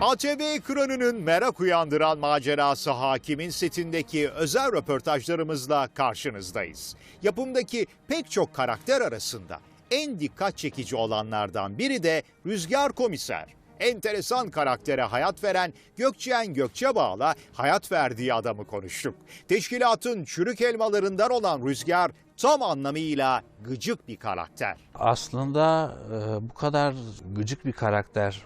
ATV ekranının merak uyandıran macerası hakimin setindeki özel röportajlarımızla karşınızdayız. Yapımdaki pek çok karakter arasında en dikkat çekici olanlardan biri de Rüzgar Komiser. Enteresan karaktere hayat veren Gökçen Gökçebağ'la hayat verdiği adamı konuştuk. Teşkilatın çürük elmalarından olan Rüzgar tam anlamıyla gıcık bir karakter. Aslında e, bu kadar gıcık bir karakter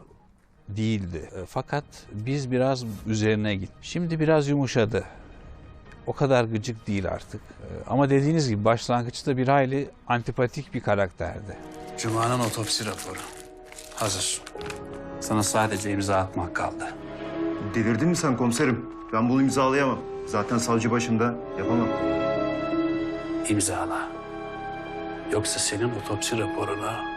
değildi. E, fakat biz biraz üzerine gittik. Şimdi biraz yumuşadı. O kadar gıcık değil artık. E, ama dediğiniz gibi başlangıçta bir hayli antipatik bir karakterdi. Cuma'nın otopsi raporu. Hazır. Sana sadece imza atmak kaldı. Delirdin mi sen komiserim? Ben bunu imzalayamam. Zaten savcı başında yapamam. İmzala. Yoksa senin otopsi raporunu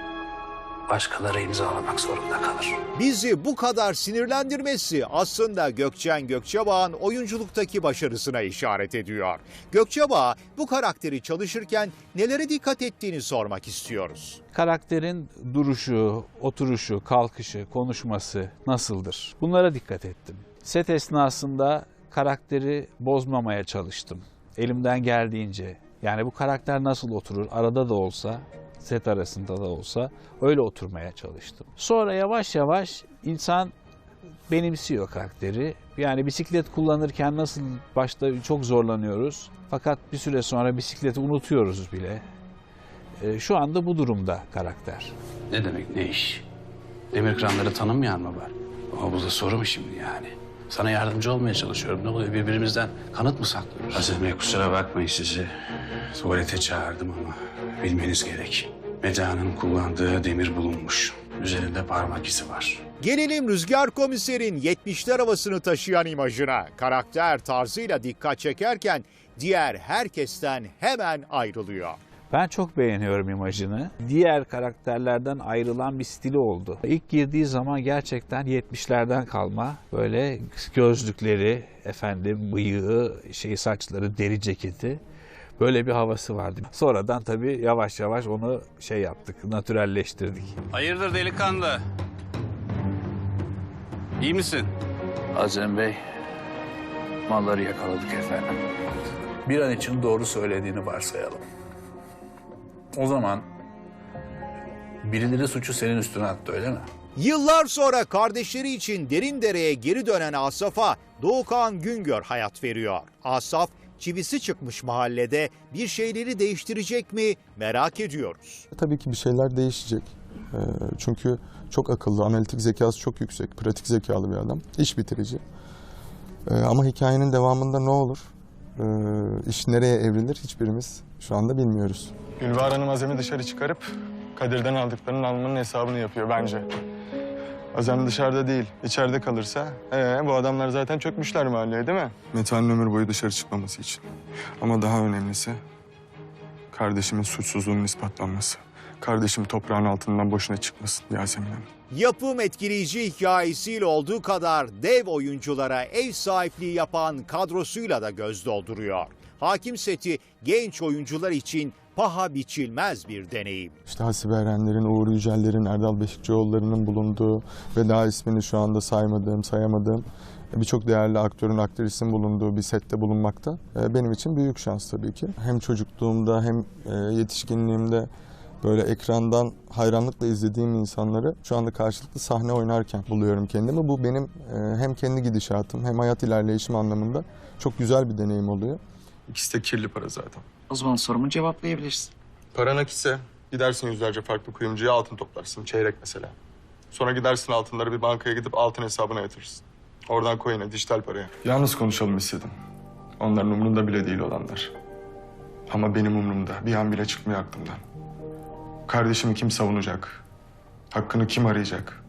başkaları imzalamak zorunda kalır. Bizi bu kadar sinirlendirmesi aslında Gökçen Gökçebağ'ın oyunculuktaki başarısına işaret ediyor. Gökçebağ bu karakteri çalışırken nelere dikkat ettiğini sormak istiyoruz. Karakterin duruşu, oturuşu, kalkışı, konuşması nasıldır? Bunlara dikkat ettim. Set esnasında karakteri bozmamaya çalıştım. Elimden geldiğince. Yani bu karakter nasıl oturur? Arada da olsa, set arasında da olsa öyle oturmaya çalıştım. Sonra yavaş yavaş insan benimsiyor karakteri. Yani bisiklet kullanırken nasıl başta çok zorlanıyoruz. Fakat bir süre sonra bisikleti unutuyoruz bile. E, Şu anda bu durumda karakter. Ne demek ne iş? Demir kranları tanınmayan mı var? Ama bu da soru mu şimdi yani? Sana yardımcı olmaya çalışıyorum. Ne oluyor birbirimizden kanıt mı saklıyoruz? Azim Bey kusura bakmayın sizi. Tuvalete çağırdım ama bilmeniz gerek. Meda'nın kullandığı demir bulunmuş. Üzerinde parmak izi var. Gelelim Rüzgar Komiser'in 70'ler havasını taşıyan imajına. Karakter tarzıyla dikkat çekerken diğer herkesten hemen ayrılıyor. Ben çok beğeniyorum imajını. Diğer karakterlerden ayrılan bir stili oldu. İlk girdiği zaman gerçekten 70'lerden kalma böyle gözlükleri, efendim bıyığı, şey saçları, deri ceketi böyle bir havası vardı. Sonradan tabii yavaş yavaş onu şey yaptık, natürelleştirdik. Hayırdır delikanlı? İyi misin? Azem Bey, malları yakaladık efendim. Bir an için doğru söylediğini varsayalım. O zaman birileri suçu senin üstüne attı öyle mi? Yıllar sonra kardeşleri için derin dereye geri dönen Asaf'a Doğukan Güngör hayat veriyor. Asaf çivisi çıkmış mahallede bir şeyleri değiştirecek mi merak ediyoruz. Tabii ki bir şeyler değişecek. Ee, Çünkü çok akıllı, analitik zekası çok yüksek, pratik zekalı bir adam. İş bitirici. Ee, Ama hikayenin devamında ne olur? İş nereye evrilir hiçbirimiz şu anda bilmiyoruz. Gülbahar Hanım Azem'i dışarı çıkarıp Kadir'den aldıklarının almanın hesabını yapıyor bence. Azem dışarıda değil, içeride kalırsa ee, bu adamlar zaten çökmüşler mahalleye değil mi? Metehan'ın ömür boyu dışarı çıkmaması için. Ama daha önemlisi kardeşimin suçsuzluğunun ispatlanması. Kardeşim toprağın altından boşuna çıkmasın Yasemin Hanım. Yapım etkileyici hikayesiyle olduğu kadar dev oyunculara ev sahipliği yapan kadrosuyla da göz dolduruyor. Hakim seti genç oyuncular için paha biçilmez bir deneyim. İşte Hasibe Erenler'in, Uğur Yüceller'in, Erdal Beşikçioğulları'nın bulunduğu ve daha ismini şu anda saymadığım, sayamadığım birçok değerli aktörün, aktrisin bulunduğu bir sette bulunmakta e, benim için büyük şans tabii ki. Hem çocukluğumda hem e, yetişkinliğimde böyle ekrandan hayranlıkla izlediğim insanları şu anda karşılıklı sahne oynarken buluyorum kendimi. Bu benim e, hem kendi gidişatım hem hayat ilerleyişim anlamında çok güzel bir deneyim oluyor. İkisi de kirli para zaten. O zaman sorumu cevaplayabilirsin. Para nakitse gidersin yüzlerce farklı kuyumcuya altın toplarsın. Çeyrek mesela. Sonra gidersin altınları bir bankaya gidip altın hesabına yatırırsın. Oradan coin'e, dijital paraya. Yalnız konuşalım istedim. Onların umurunda bile değil olanlar. Ama benim umurumda. Bir an bile çıkmıyor aklımdan. Kardeşimi kim savunacak? Hakkını kim arayacak?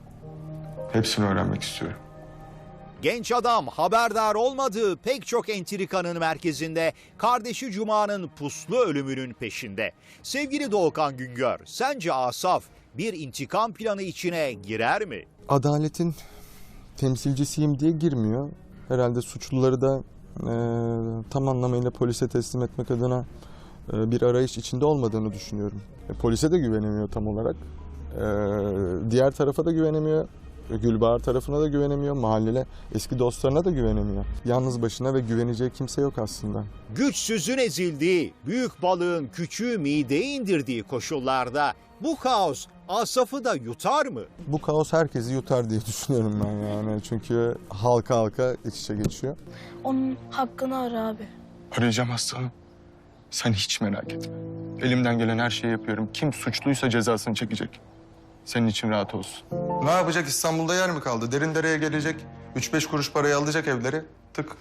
Hepsini öğrenmek istiyorum. Genç adam haberdar olmadığı pek çok entrikanın merkezinde kardeşi Cuma'nın puslu ölümünün peşinde. Sevgili Doğukan Güngör, sence Asaf bir intikam planı içine girer mi? adaletin temsilcisiyim diye girmiyor. Herhalde suçluları da e, tam anlamıyla polise teslim etmek adına e, bir arayış içinde olmadığını düşünüyorum. E, polise de güvenemiyor tam olarak. E, diğer tarafa da güvenemiyor. Gülbahar tarafına da güvenemiyor, mahallele eski dostlarına da güvenemiyor. Yalnız başına ve güveneceği kimse yok aslında. Güçsüzün ezildiği, büyük balığın küçüğü mideye indirdiği koşullarda bu kaos Asaf'ı da yutar mı? Bu kaos herkesi yutar diye düşünüyorum ben yani. Çünkü halka halka iç içe geçiyor. Onun hakkını ara abi. Arayacağım aslanım. Sen hiç merak etme. Elimden gelen her şeyi yapıyorum. Kim suçluysa cezasını çekecek. Senin için rahat olsun. Ne yapacak? İstanbul'da yer mi kaldı? Derin dereye gelecek. Üç beş kuruş parayı alacak evleri. Tık.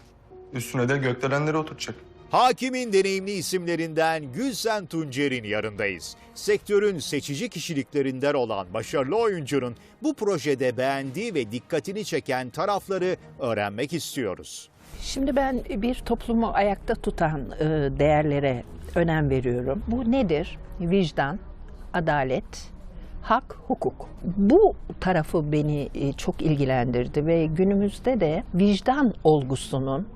Üstüne de gökdelenleri oturtacak. Hakimin deneyimli isimlerinden Gülsen Tuncer'in yanındayız. Sektörün seçici kişiliklerinden olan başarılı oyuncunun bu projede beğendiği ve dikkatini çeken tarafları öğrenmek istiyoruz. Şimdi ben bir toplumu ayakta tutan e, değerlere önem veriyorum. Bu nedir? Vicdan, adalet, hak, hukuk. Bu tarafı beni e, çok ilgilendirdi ve günümüzde de vicdan olgusunun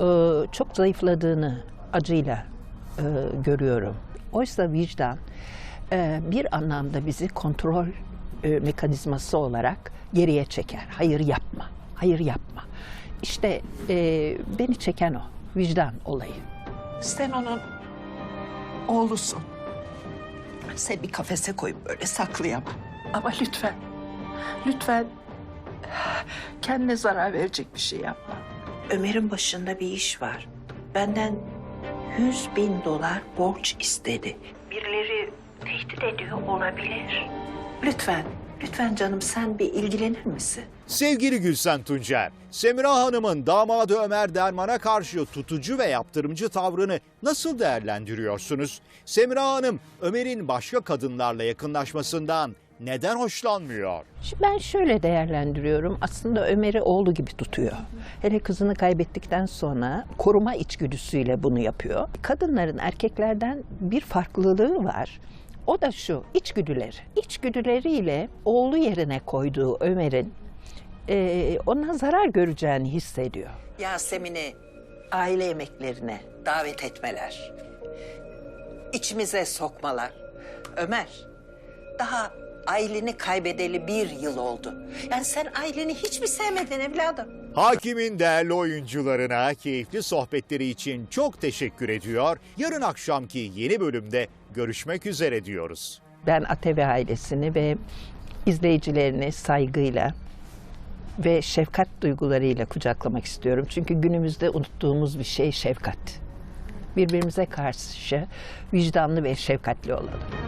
e, çok zayıfladığını acıyla e, görüyorum. Oysa vicdan bir anlamda bizi kontrol mekanizması olarak geriye çeker. Hayır yapma, hayır yapma. İşte beni çeken o, vicdan olayı. Sen onun oğlusun. Seni bir kafese koyup böyle saklayamam. Ama lütfen, lütfen kendine zarar verecek bir şey yapma. Ömer'in başında bir iş var. Benden yüz bin dolar borç istedi. Birileri tehdit ediyor olabilir. Lütfen, lütfen canım sen bir ilgilenir misin? Sevgili Gülsen Tuncer, Semira Hanım'ın damadı Ömer Derman'a karşı tutucu ve yaptırımcı tavrını nasıl değerlendiriyorsunuz? Semira Hanım, Ömer'in başka kadınlarla yakınlaşmasından neden hoşlanmıyor? Şimdi ben şöyle değerlendiriyorum. Aslında Ömer'i oğlu gibi tutuyor. Hele kızını kaybettikten sonra koruma içgüdüsüyle bunu yapıyor. Kadınların erkeklerden bir farklılığı var. O da şu, içgüdüleri. İçgüdüleriyle oğlu yerine koyduğu Ömer'in eee, ona zarar göreceğini hissediyor. Yasemin'i aile yemeklerine davet etmeler. İçimize sokmalar. Ömer, daha aileni kaybedeli bir yıl oldu. Yani sen aileni hiç mi sevmedin evladım? Hakimin değerli oyuncularına keyifli sohbetleri için çok teşekkür ediyor. Yarın akşamki yeni bölümde görüşmek üzere diyoruz. Ben ATV ailesini ve izleyicilerini saygıyla ve şefkat duygularıyla kucaklamak istiyorum. Çünkü günümüzde unuttuğumuz bir şey şefkat. Birbirimize karşı vicdanlı ve şefkatli olalım.